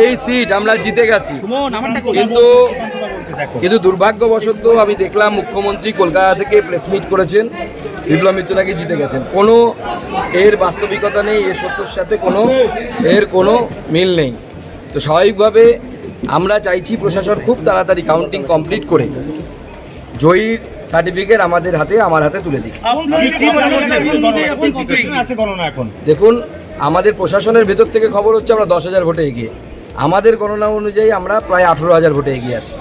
এই সিট আমরা জিতে গেছি। কিন্তু কিন্তু দুর্ভাগ্যবশত আমি দেখলাম মুখ্যমন্ত্রী কলকাতা থেকে প্রেস মিট করেছেন। বিপ্লব মিত্র নাকি জিতে গেছেন। কোনো এর বাস্তবিকতা নেই এর সত্যর সাথে কোনো এর কোনো মিল নেই। তো স্বাভাবিকভাবে আমরা চাইছি প্রশাসন খুব তাড়াতাড়ি কাউন্টিং কমপ্লিট করে জয়ীর সার্টিফিকেট আমাদের হাতে আমার হাতে তুলে এখন। দেখুন আমাদের প্রশাসনের ভেতর থেকে খবর হচ্ছে আমরা দশ হাজার ভোটে এগিয়ে। আমাদের গণনা অনুযায়ী আমরা প্রায় আঠেরো হাজার ভোটে এগিয়ে আছি।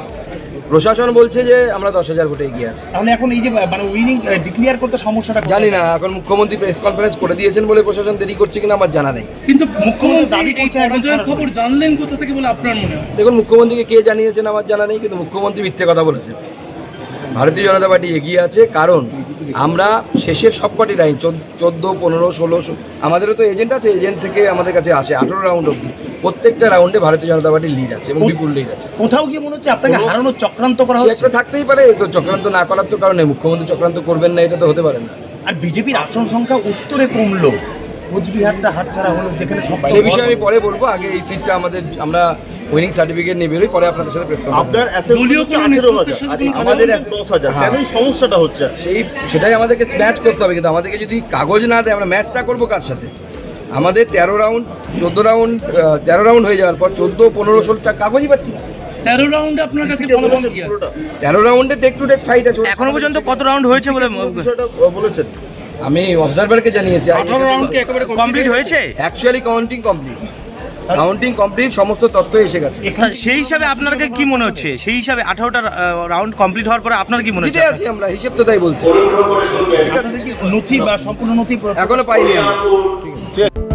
প্রশাসন বলছে যে আমরা দশ হাজার ভোটে এগিয়ে আছি। তাহলে এখন এই যে মানে উইনিং ডিক্লিয়ার করতে সমস্যাটা জানি না এখন মুখ্যমন্ত্রী প্রেস কনফারেন্স করে দিয়েছেন বলে প্রশাসন দেরি করছে কিনা আমার জানা নেই। কিন্তু মুখ্যমন্ত্রী খবর জানলেন কোথা থেকে বলে আপনার মনে হয়? দেখুন মুখ্যমন্ত্রীকে কে জানিয়েছেন আমার জানা নেই কিন্তু মুখ্যমন্ত্রী মিথ্যে কথা বলেছেন ভারতীয় জনতা পার্টি এগিয়ে আছে কারণ আমরা শেষের সবকটি লাইন চোদ্দ পনেরো ষোলো আমাদেরও তো এজেন্ট আছে এজেন্ট থেকে আমাদের কাছে আসে। আঠেরো রাউন্ড অব্দি প্রত্যেকটা রাউন্ডে ভারতীয় জনতা পার্টির লিড আছে এবং বিপুল লিড আছে। কোথাও গিয়ে মনে হচ্ছে আপনাকে হারানোর চক্রান্ত করা হচ্ছে? একটা থাকতেই পারে তো চক্রান্ত না করার তো কারণে মুখ্যমন্ত্রী চক্রান্ত করবেন না এটা তো হতে পারে না। আর বিজেপির আসন সংখ্যা উত্তরে কমলো। কোচবিহারটা হাতছাড়া হলো যেখানে সবাই সেই বিষয়ে আমি পরে বলব আগে এই সিটটা আমাদের আমরা উইনিং সার্টিফিকেট নিয়ে বেরোই পরে আপনাদের সাথে প্রেস আপনার আমাদের দশ হাজার। হ্যাঁ। সমস্যাটা হচ্ছে? সেই সেটাই আমাদেরকে ম্যাচ করতে হবে কিন্তু আমাদেরকে যদি কাগজ না দেয় আমরা ম্যাচটা করব কার সাথে? আমাদের তেরো রাউন্ড চোদ্দ রাউন্ড তেরো রাউন্ড হয়ে যাওয়ার পর চোদ্দ পনেরো ষোলোটা কাগজই পাচ্ছি না। তেরো রাউন্ডে আপনার কাছে ফলাফল কি আছে? তেরো রাউন্ডে টেক টু টেক ফাইট আছে। এখনও পর্যন্ত কত রাউন্ড হয়েছে বলে বিষয়টা বলেছেন। আমি অবজারভারকে জানিয়েছি কমপ্লিট হয়েছে? Actually counting complete counting complete সমস্ত তথ্য এসে গেছে। সেই হিসাবে আপনাকে কি মনে হচ্ছে? সেই হিসাবে আঠারোটা রাউন্ড কমপ্লিট হওয়ার পরে আপনার কি মনে হচ্ছে? আছি আমরা হিসেব তো তাই বলছি। নথি বা সম্পূর্ণ নথি এখনও পাইনি ঠিক আছে।